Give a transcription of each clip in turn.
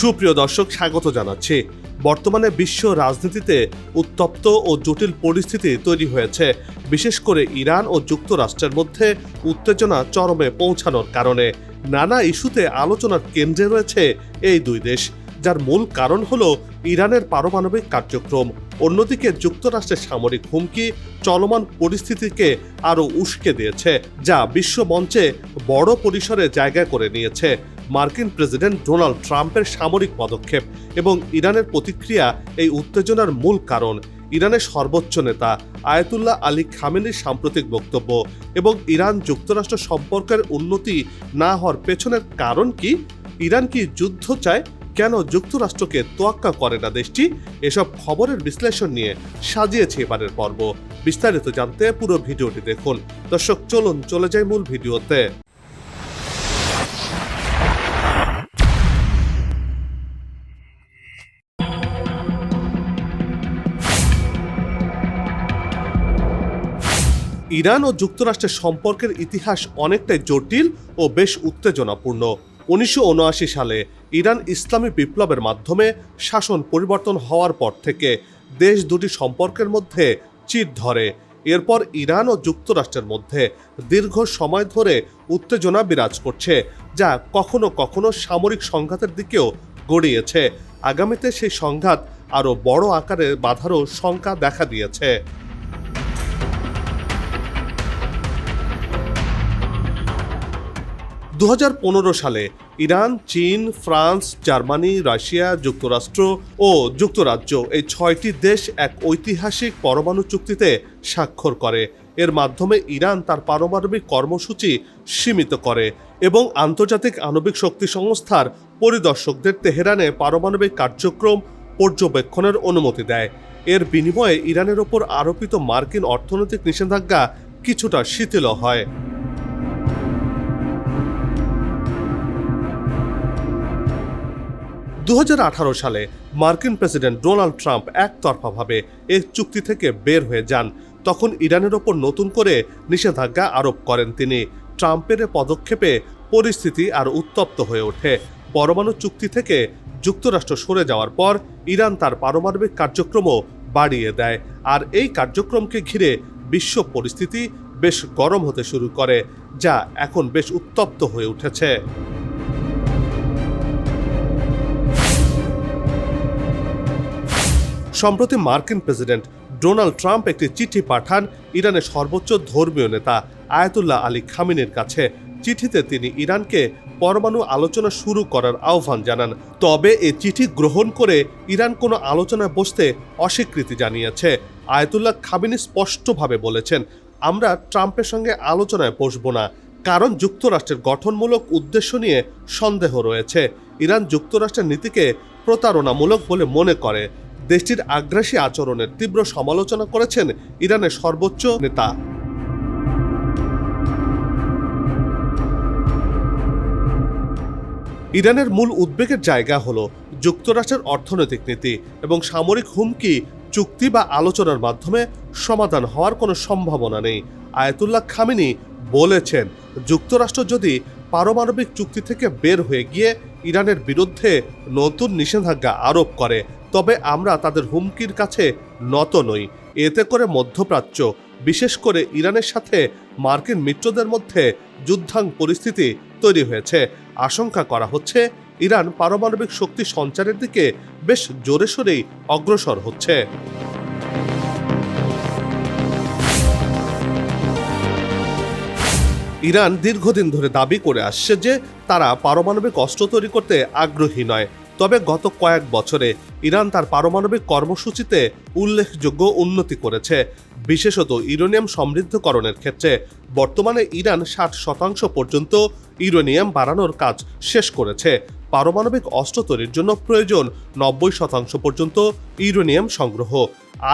সুপ্রিয় দর্শক, স্বাগত জানাচ্ছি। বর্তমানে বিশ্ব রাজনীতিতে উত্তপ্ত ও জটিল পরিস্থিতি তৈরি হয়েছে। বিশেষ করে ইরান ও যুক্তরাষ্ট্রের মধ্যে উত্তেজনা চরমে পৌঁছানোর কারণে নানা ইস্যুতে আলোচনার কেন্দ্রে রয়েছে এই দুই দেশ। যার মূল কারণ হল ইরানের পারমাণবিক কার্যক্রম। অন্যদিকে যুক্তরাষ্ট্রের সামরিক হুমকি চলমান পরিস্থিতিকে আরও উস্কে দিয়েছে, যা বিশ্ব মঞ্চে বড় পরিসরে জায়গা করে নিয়েছে। মার্কিন প্রেসিডেন্ট ডোনাল্ড ট্রাম্পের সামরিক পদক্ষেপ এবং ইরানের প্রতিক্রিয়া এই উত্তেজনার মূল কারণ। ইরানের সর্বোচ্চ নেতা আয়াতুল্লাহ আলী খামেনির সাম্প্রতিক বক্তব্য এবং ইরান যুক্তরাষ্ট্র সম্পর্কের উন্নতি না হওয়ার পেছনের কারণ কি? ইরান কি যুদ্ধ চায়? কেন যুক্তরাষ্ট্রকে তোয়াক্কা করে না দেশটি? এসব খবরের বিশ্লেষণ নিয়ে সাজিয়েছে এবারের পর্ব। বিস্তারিত জানতে পুরো ভিডিওটি দেখুন। দর্শক, চলুন, চলে যাই মূল ভিডিওতে। ইরান ও যুক্তরাষ্ট্রের সম্পর্কের ইতিহাস অনেকটাই জটিল ও বেশ উত্তেজনাপূর্ণ। উনিশশো উনআশি সালে ইরান ইসলামী বিপ্লবের মাধ্যমে শাসন পরিবর্তন হওয়ার পর থেকে দেশ দুটি সম্পর্কের মধ্যে চির ধরে। এরপর ইরান ও যুক্তরাষ্ট্রের মধ্যে দীর্ঘ সময় ধরে উত্তেজনা বিরাজ করছে, যা কখনো কখনো সামরিক সংঘাতের দিকেও গড়িয়েছে। আগামীতে সেই সংঘাত আরও বড় আকারে বাধারও শঙ্কা দেখা দিয়েছে। দু হাজার পনেরো সালে ইরান, চীন, ফ্রান্স, জার্মানি, রাশিয়া, যুক্তরাষ্ট্র ও যুক্তরাজ্য এই ছয়টি দেশ এক ঐতিহাসিক পরমাণু চুক্তিতে স্বাক্ষর করে। এর মাধ্যমে ইরান তার পারমাণবিক কর্মসূচি সীমিত করে এবং আন্তর্জাতিক আণবিক শক্তি সংস্থার পরিদর্শকদের তেহরানে পারমাণবিক কার্যক্রম পর্যবেক্ষণের অনুমতি দেয়। এর বিনিময়ে ইরানের ওপর আরোপিত মার্কিন অর্থনৈতিক নিষেধাজ্ঞা কিছুটা শিথিল হয়। দু হাজার আঠারো সালে মার্কিন প্রেসিডেন্ট ডোনাল্ড ট্রাম্প একতরফাভাবে এই চুক্তি থেকে বের হয়ে যান। তখন ইরানের ওপর নতুন করে নিষেধাজ্ঞা আরোপ করেন তিনি। ট্রাম্পের পদক্ষেপে পরিস্থিতি আর উত্তপ্ত হয়ে ওঠে। পরমাণু চুক্তি থেকে যুক্তরাষ্ট্র সরে যাওয়ার পর ইরান তার পারমাণবিক কার্যক্রমও বাড়িয়ে দেয়। আর এই কার্যক্রমকে ঘিরে বিশ্ব পরিস্থিতি বেশ গরম হতে শুরু করে, যা এখন বেশ উত্তপ্ত হয়ে উঠেছে। সম্প্রতি মার্কিন প্রেসিডেন্ট ডোনাল্ড ট্রাম্প একটি চিঠি পাঠান ইরানের সর্বোচ্চ ধর্মীয় নেতা আয়াতুল্লাহ আলী খামিনের কাছে। চিঠিতে তিনি ইরানকে পরমাণু আলোচনা শুরু করার আহ্বান জানান। তবে এ চিঠি গ্রহণ করে ইরান কোনো আলোচনায় বসতে অস্বীকৃতি জানিয়েছে। আয়াতুল্লাহ খামিনি স্পষ্টভাবে বলেছেন, আমরা ট্রাম্পের সঙ্গে আলোচনায় বসব না। কারণ যুক্তরাষ্ট্রের গঠনমূলক উদ্দেশ্য নিয়ে সন্দেহ রয়েছে। ইরান যুক্তরাষ্ট্রের নীতিকে প্রতারণামূলক বলে মনে করে। দেশটির আগ্রাসী আচরণের তীব্র সমালোচনা করেছেন ইরানের সর্বোচ্চ নেতা। ইরানের মূল উদ্বেগের জায়গা হল যুক্তরাষ্ট্রের অর্থনৈতিক নীতি এবং সামরিক হুমকি, চুক্তি বা আলোচনার মাধ্যমে সমাধান হওয়ার কোনো সম্ভাবনা নেই। আয়াতুল্লাহ খামিনি বলেছেন, যুক্তরাষ্ট্র যদি পারমাণবিক চুক্তি থেকে বের হয়ে গিয়ে ইরানের বিরুদ্ধে নতুন নিষেধাজ্ঞা আরোপ করে তবে আমরা তাদের হুমকির কাছে নত নই। এতে করে মধ্যপ্রাচ্য, বিশেষ করে ইরানের সাথে মার্কিন মিত্রদের মধ্যে যুদ্ধাং পরিস্থিতি তৈরি হয়েছে। আশঙ্কা করা হচ্ছে, ইরান পারমাণবিক শক্তি সঞ্চারের দিকে বেশ জোরে সোরেই অগ্রসর হচ্ছে। ইরান দীর্ঘদিন ধরে দাবি করে আসছে যে, তারা পারমাণবিক অস্ত্র তৈরি করতে আগ্রহী নয়। তবে গত কয়েক বছরে ইরান তার পারমাণবিক কর্মসূচিতে উল্লেখযোগ্য উন্নতি করেছে। বিশেষত ইউরেনিয়াম সমৃদ্ধকরণের ক্ষেত্রে বর্তমানে ইরান ষাট শতাংশ পর্যন্ত ইউরেনিয়াম বাড়ানোর কাজ শেষ করেছে। পারমাণবিক অস্ত্র তৈরির জন্য প্রয়োজন নব্বই শতাংশ পর্যন্ত ইউরেনিয়াম সংগ্রহ।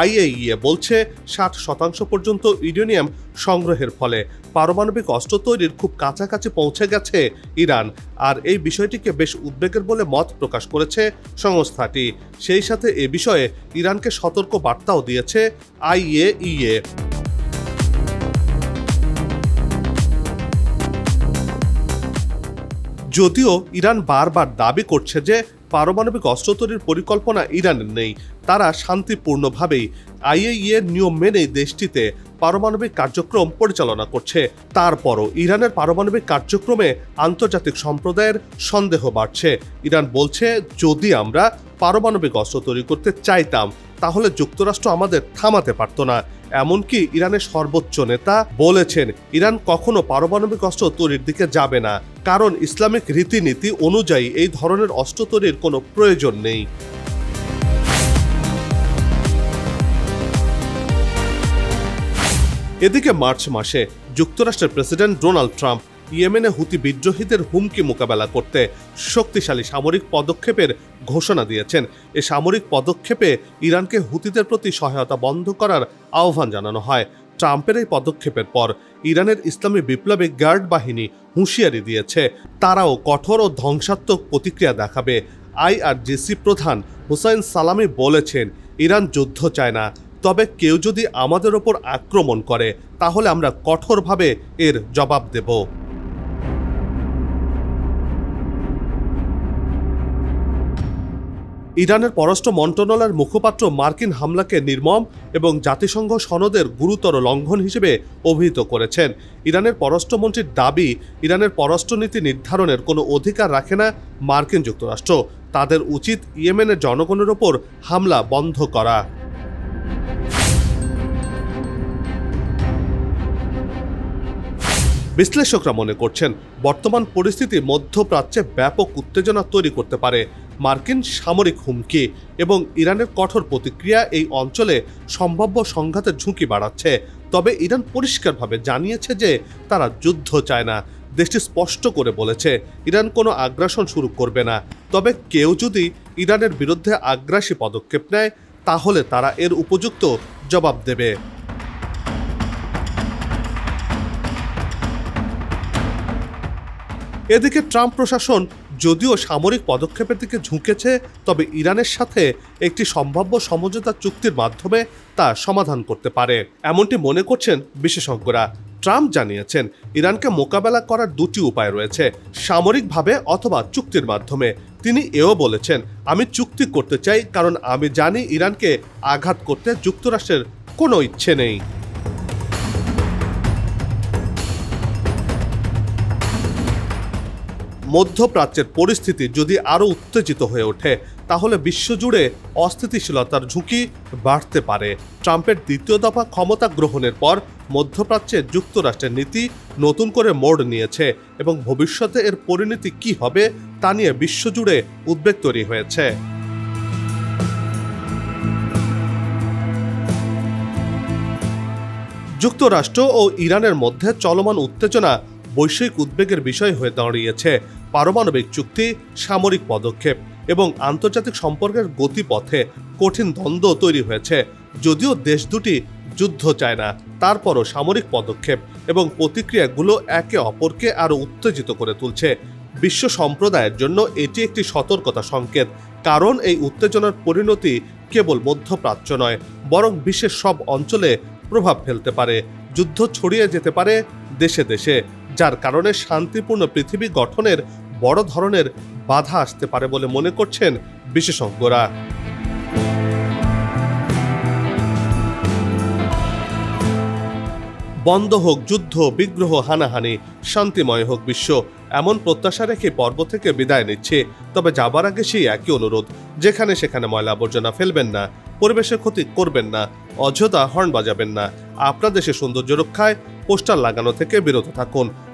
আইএইএ বলছে, ষাট শতাংশ পর্যন্ত ইউরেনিয়াম সংগ্রহের ফলে পারমাণবিক অস্ত্র তৈরির খুব কাছাকাছি পৌঁছে গেছে ইরান। আর এই বিষয়টিকে বেশ উদ্বেগের বলে মত প্রকাশ করেছে সংস্থাটি। সেই সাথে এ বিষয়ে ইরানকে সতর্ক বার্তাও দিয়েছে আইএ আইএইএ। যদিও ইরান বারবার দাবি করছে যে পারমাণবিক অস্ত্র তৈরির পরিকল্পনা ইরানের নেই, তারা শান্তিপূর্ণভাবেই আইএইএর নিয়ম মেনেই দেশটিতে পারমাণবিক কার্যক্রম পরিচালনা করছে। তারপরও ইরানের পারমাণবিক কার্যক্রমে আন্তর্জাতিক সম্প্রদায়ের সন্দেহ বাড়ছে। ইরান বলছে, যদি আমরা পারমাণবিক অস্ত্র তৈরি করতে চাইতাম, তাহলে যুক্তরাষ্ট্র আমাদের থামাতে পারত না। এমনকি ইরানের সর্বোচ্চ নেতা বলেছেন, ইরান কখনো পারমাণবিক অস্ত্র তৈরির দিকে যাবে না। কারণ ইসলামিক রীতিনীতি অনুযায়ী এই ধরনের অস্ত্র তৈরির কোনো প্রয়োজন নেই। এদিকে মার্চ মাসে যুক্তরাষ্ট্রের প্রেসিডেন্ট ডোনাল্ড ট্রাম্প ইয়েমেনে হুতি বিদ্রোহীদের হুমকি মোকাবেলা করতে শক্তিশালী সামরিক পদক্ষেপের ঘোষণা দিয়েছেন। এ সামরিক পদক্ষেপে ইরানকে হুতিদের প্রতি সহায়তা বন্ধ করার আহ্বান জানানো হয়। ট্রাম্পের এই পদক্ষেপের পর ইরানের ইসলামী বিপ্লবী গার্ড বাহিনী হুঁশিয়ারি দিয়েছে। তারাও কঠোর ও ধ্বংসাত্মক প্রতিক্রিয়া দেখাবে, আইআরজিসি প্রধান হুসাইন সালামি বলেছেন, ইরান যুদ্ধ চায় না তবে কেউ যদি আমাদের ওপর আক্রমণ করে, তাহলে আমরা কঠোরভাবে এর জবাব দেব। ইরানের পররাষ্ট্র মন্ত্রণালয়ের মুখপাত্র মার্কিন হামলাকে নির্মম এবং জাতিসংঘ সনদের গুরুতর লঙ্ঘন হিসেবে অভিহিত করেছেন। ইরানের পররাষ্ট্রমন্ত্রীর দাবি, ইরানের পররাষ্ট্রনীতি নির্ধারণের কোনো অধিকার রাখে না মার্কিন যুক্তরাষ্ট্র। তাদের উচিত ইয়েমেনের জনগণের ওপর হামলা বন্ধ করা। বিশ্লেষকরা মনে করছেন, বর্তমান পরিস্থিতি মধ্যপ্রাচ্যে ব্যাপক উত্তেজনা তৈরি করতে পারে। মার্কিন সামরিক হুমকি এবং ইরানের কঠোর প্রতিক্রিয়া এই অঞ্চলে সম্ভাব্য সংঘাতের ঝুঁকি বাড়াচ্ছে। তবে ইরান পরিষ্কারভাবে জানিয়েছে যে তারা যুদ্ধ চায় না। দেশটি স্পষ্ট করে বলেছে, ইরান কোনো আগ্রাসন শুরু করবে না। তবে কেউ যদি ইরানের বিরুদ্ধে আগ্রাসী পদক্ষেপ নেয়, তাহলে তারা এর উপযুক্ত জবাব দেবে। এদিকে ট্রাম্প প্রশাসন যদিও সামরিক পদক্ষেপের দিকে ঝুঁকেছে, তবে ইরানের সাথে একটি সম্ভাব্য সমঝোতা চুক্তির মাধ্যমে তা সমাধান করতে পারে। এমনটি মনে করছেন বিশেষজ্ঞরা। ট্রাম্প জানিয়েছেন, ইরানকে মোকাবেলা করার দুটি উপায় রয়েছে, সামরিকভাবে অথবা চুক্তির মাধ্যমে। তিনি এও বলেছেন, আমি চুক্তি করতে চাই কারণ আমি জানি ইরানকে আঘাত করতে যুক্তরাষ্ট্রের কোনো ইচ্ছে নেই। মধ্যপ্রাচ্যের পরিস্থিতি যদি আরও উত্তেজিত হয়ে ওঠে, তাহলে বিশ্বজুড়ে অস্থিতিশীলতার ঝুঁকি বাড়তে পারে। ট্রাম্পের দ্বিতীয় দফা ক্ষমতা গ্রহণের পর মধ্যপ্রাচ্যে যুক্তরাষ্ট্রের নীতি নতুন করে মোড় নিয়েছে এবং ভবিষ্যতে এর পরিণতি কি হবে তা নিয়ে বিশ্বজুড়ে উদ্বেগ তৈরি হয়েছে। যুক্তরাষ্ট্র ও ইরানের মধ্যে চলমান উত্তেজনা বৈশ্বিক উদ্বেগের বিষয় হয়ে দাঁড়িয়েছে। পারমাণবিক চুক্তি, সামরিক পদক্ষেপ এবং আন্তর্জাতিক সম্পর্কের গতিপথে কঠিন দ্বন্দ্ব তৈরি হয়েছে। যদিও দেশ দুটি যুদ্ধ চায় না, তারপরও সামরিক পদক্ষেপ এবং প্রতিক্রিয়াগুলো একে অপরকে আরও উত্তেজিত করে তুলছে। বিশ্ব সম্প্রদায়ের জন্য এটি একটি সতর্কতা সংকেত, কারণ এই উত্তেজনার পরিণতি কেবল মধ্যপ্রাচ্য নয়, বরং বিশ্বের সব অঞ্চলে প্রভাব ফেলতে পারে। যুদ্ধ ছড়িয়ে যেতে পারে দেশে দেশে, যার কারণে শান্তিপূর্ণ পৃথিবী গঠনের বড় ধরনের বাধা আসতে পারে বলে মনে করছেন বিশেষজ্ঞরা। বন্ধ হোক, যুদ্ধ, বিগ্রহ, হানাহানি, শান্তিময় হোক বিশ্ব, এমন প্রত্যাশা রেখে পর্ব থেকে বিদায় নিচ্ছে, তবে যাবার আগে সেই একই অনুরোধ, যেখানে সেখানে ময়লা আবর্জনা ফেলবেন না, পরিবেশের ক্ষতি করবেন না, অযথা হর্ন বাজাবেন না। আপনার দেশের সৌন্দর্য রক্ষায় পোস্টার লাগানো থেকে বিরত থাকুন।